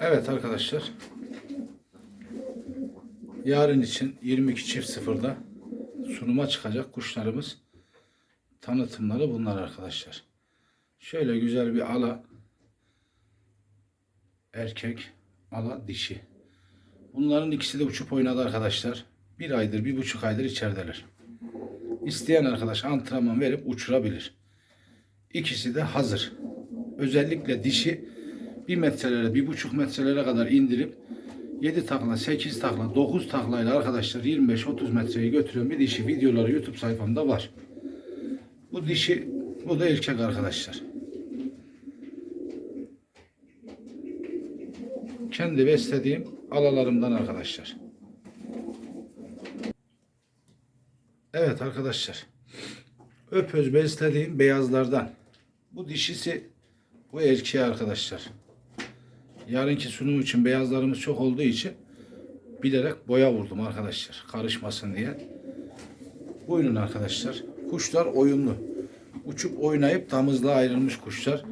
Evet arkadaşlar. Yarın için 22 çift sıfırda sunuma çıkacak kuşlarımız. Tanıtımları bunlar arkadaşlar. Şöyle güzel bir ala erkek, ala dişi. Bunların ikisi de uçup oynadı arkadaşlar. Bir aydır, bir buçuk aydır içerideler. İsteyen arkadaş antrenman verip uçurabilir. İkisi de hazır. Özellikle dişi bir metrelere, bir buçuk metrelere kadar indirip 7 takla, 8 takla, 9 taklayla arkadaşlar 25-30 metreyi götürüyorum. Bir dişi videoları YouTube sayfamda var. Bu dişi, bu da erkek arkadaşlar. Kendi beslediğim alalarımdan arkadaşlar. Evet arkadaşlar. Öpöz beslediğim beyazlardan. Bu dişisi bu erkeği arkadaşlar. Yarınki sunum için beyazlarımız çok olduğu için bilerek boya vurdum arkadaşlar. Karışmasın diye. Buyurun arkadaşlar. Kuşlar oyunlu. Uçup oynayıp damızlığa ayrılmış kuşlar.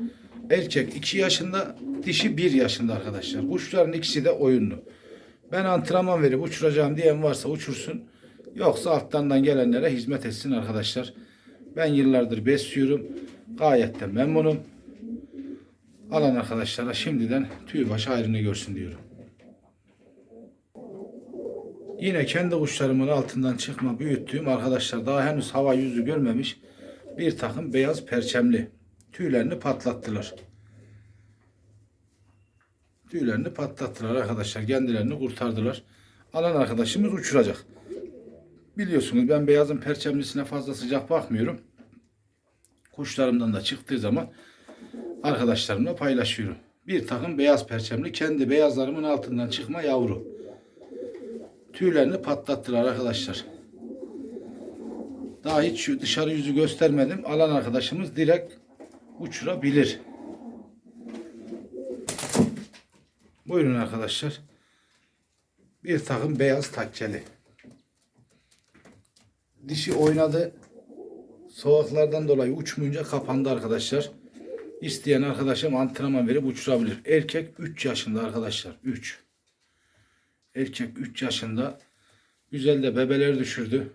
Erkek 2 yaşında, dişi 1 yaşında arkadaşlar. Kuşların ikisi de oyunlu. Ben antrenman verip uçuracağım diyen varsa uçursun. Yoksa alttan gelenlere hizmet etsin arkadaşlar. Ben yıllardır besliyorum. Gayet de memnunum. Alan arkadaşlara şimdiden tüy başı ayrını görsün diyorum. Yine kendi kuşlarımın altından çıkma büyüttüğüm arkadaşlar daha henüz hava yüzü görmemiş bir takım beyaz perçemli tüylerini patlattılar. Tüylerini patlattılar arkadaşlar. Kendilerini kurtardılar. Alan arkadaşımız uçuracak. Biliyorsunuz ben beyazın perçemlisine fazla sıcak bakmıyorum. Kuşlarımdan da çıktığı zaman arkadaşlarımla paylaşıyorum. Bir takım beyaz perçemli kendi beyazlarımın altından çıkma yavru. Tüylerini patlattılar arkadaşlar. Daha hiç şu dışarı yüzü göstermedim. Alan arkadaşımız direkt uçurabilir. Buyurun arkadaşlar. Bir takım beyaz takkeli. Dişi oynadı. Soğuklardan dolayı uçmayınca kapandı arkadaşlar. İsteyen arkadaşım antrenman verip uçurabilir. Erkek 3 yaşında arkadaşlar. 3. Erkek 3 yaşında. Güzel de bebeler düşürdü.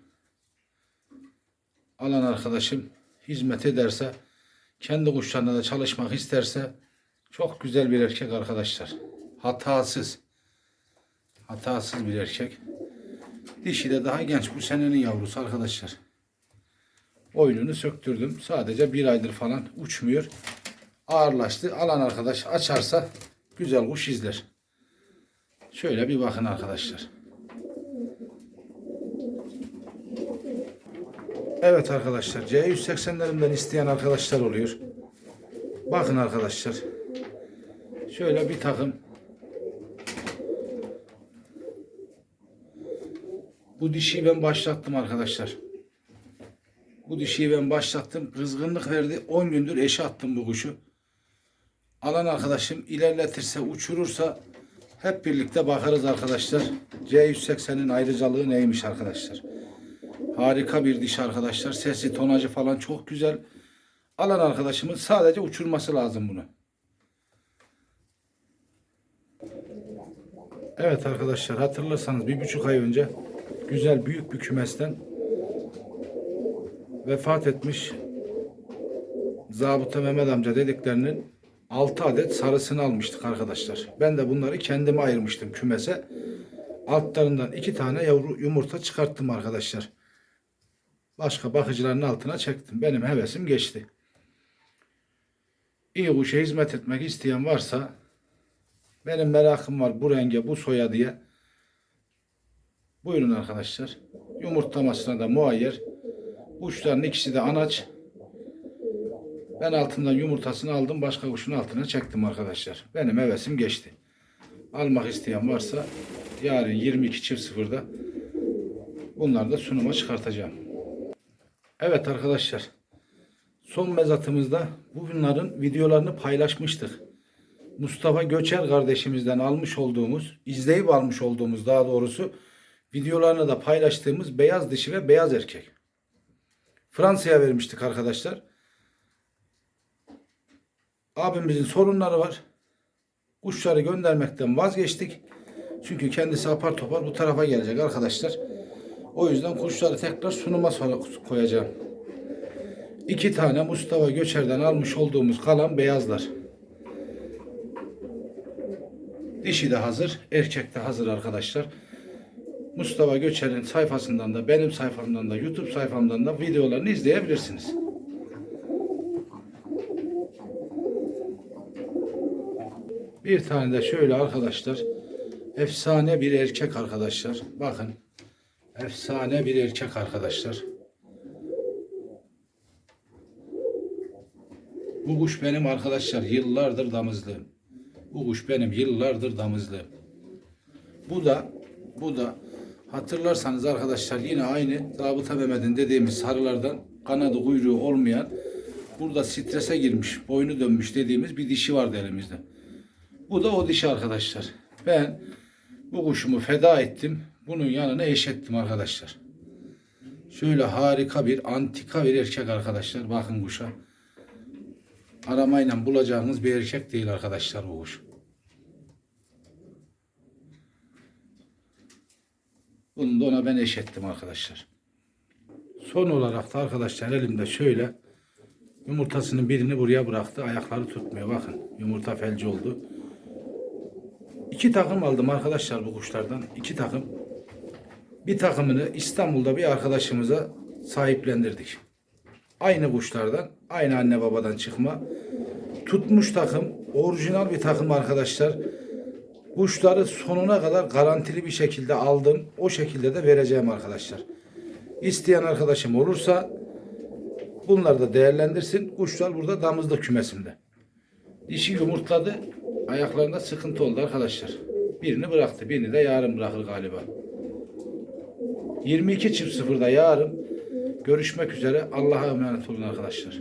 Alan arkadaşım hizmet ederse kendi kuşlarına da çalışmak isterse çok güzel bir erkek arkadaşlar. Hatasız. Hatasız bir erkek. Dişi de daha genç. Bu senenin yavrusu arkadaşlar. Oyununu söktürdüm. Sadece bir aydır falan uçmuyor. Ağırlaştı. Alan arkadaş açarsa güzel kuş izler. Şöyle bir bakın arkadaşlar. Evet arkadaşlar. C180'lerimden isteyen arkadaşlar oluyor. Bakın arkadaşlar. Şöyle bir takım Bu dişiyi ben başlattım arkadaşlar. Bu dişiyi ben başlattım. Kızgınlık verdi. 10 gündür eşe attım bu kuşu. Alan arkadaşım ilerletirse, uçurursa hep birlikte bakarız arkadaşlar. C180'in ayrıcalığı neymiş arkadaşlar. Harika bir diş arkadaşlar. Sesi, tonajı falan çok güzel. Alan arkadaşımın sadece uçurması lazım bunu. Evet arkadaşlar hatırlarsanız bir buçuk ay önce güzel büyük bir kümesten vefat etmiş Zabıta Mehmet amca dediklerinin 6 adet sarısını almıştık arkadaşlar. Ben de bunları kendime ayırmıştım kümese. Altlarından iki tane yavru yumurta çıkarttım arkadaşlar. Başka bakıcıların altına çektim. Benim hevesim geçti. İyi kuşa hizmet etmek isteyen varsa benim merakım var bu renge, bu soya diye. Buyurun arkadaşlar. Yumurtlamasına da muayyer. Kuşların ikisi de anaç. Ben altından yumurtasını aldım. Başka kuşun altına çektim arkadaşlar. Benim hevesim geçti. Almak isteyen varsa yarın 22 çift sıfırda bunları da sunuma çıkartacağım. Evet arkadaşlar. Son mezatımızda bunların videolarını paylaşmıştık. Mustafa Göçer kardeşimizden almış olduğumuz, izleyip almış olduğumuz daha doğrusu videolarını da paylaştığımız beyaz dişi ve beyaz erkek. Fransa'ya vermiştik arkadaşlar. Abimizin sorunları var. Kuşları göndermekten vazgeçtik. Çünkü kendisi apar topar bu tarafa gelecek arkadaşlar. O yüzden kuşları tekrar sunuma koyacağım. İki tane Mustafa Göçer'den almış olduğumuz kalan beyazlar. Dişi de hazır, erkek de hazır arkadaşlar. Mustafa Göçer'in sayfasından da benim sayfamdan da YouTube sayfamdan da videolarını izleyebilirsiniz. Bir tane de şöyle arkadaşlar. Efsane bir erkek arkadaşlar. Bakın. Efsane bir erkek arkadaşlar. Bu kuş benim arkadaşlar yıllardır damızlığım. Bu kuş benim yıllardır damızlığım. Bu da bu da hatırlarsanız arkadaşlar yine aynı Zabıta Mehmet'in dediğimiz sarılardan kanadı kuyruğu olmayan burada strese girmiş, boynu dönmüş dediğimiz bir dişi vardı elimizde. Bu da o dişi arkadaşlar. Ben bu kuşumu feda ettim. Bunun yanına eşettim arkadaşlar. Şöyle harika bir antika bir erkek arkadaşlar. Bakın kuşa. Aramayla bulacağınız bir erkek değil arkadaşlar bu kuş. Bunu da ona ben eşettim arkadaşlar. Son olarak da arkadaşlar elimde şöyle yumurtasının birini buraya bıraktı. Ayakları tutmuyor. Bakın yumurta felci oldu. İki takım aldım arkadaşlar bu kuşlardan. İki takım. Bir takımını İstanbul'da bir arkadaşımıza sahiplendirdik. Aynı kuşlardan, aynı anne babadan çıkma. Tutmuş takım, orijinal bir takım arkadaşlar. Kuşları sonuna kadar garantili bir şekilde aldım. O şekilde de vereceğim arkadaşlar. İsteyen arkadaşım olursa bunları da değerlendirsin. Kuşlar burada damızlık kümesimde. Dişi yumurtladı. Ayaklarında sıkıntı oldu arkadaşlar. Birini bıraktı. Birini de yarın bırakır galiba. 22 çift sıfırda yarın görüşmek üzere. Allah'a emanet olun arkadaşlar.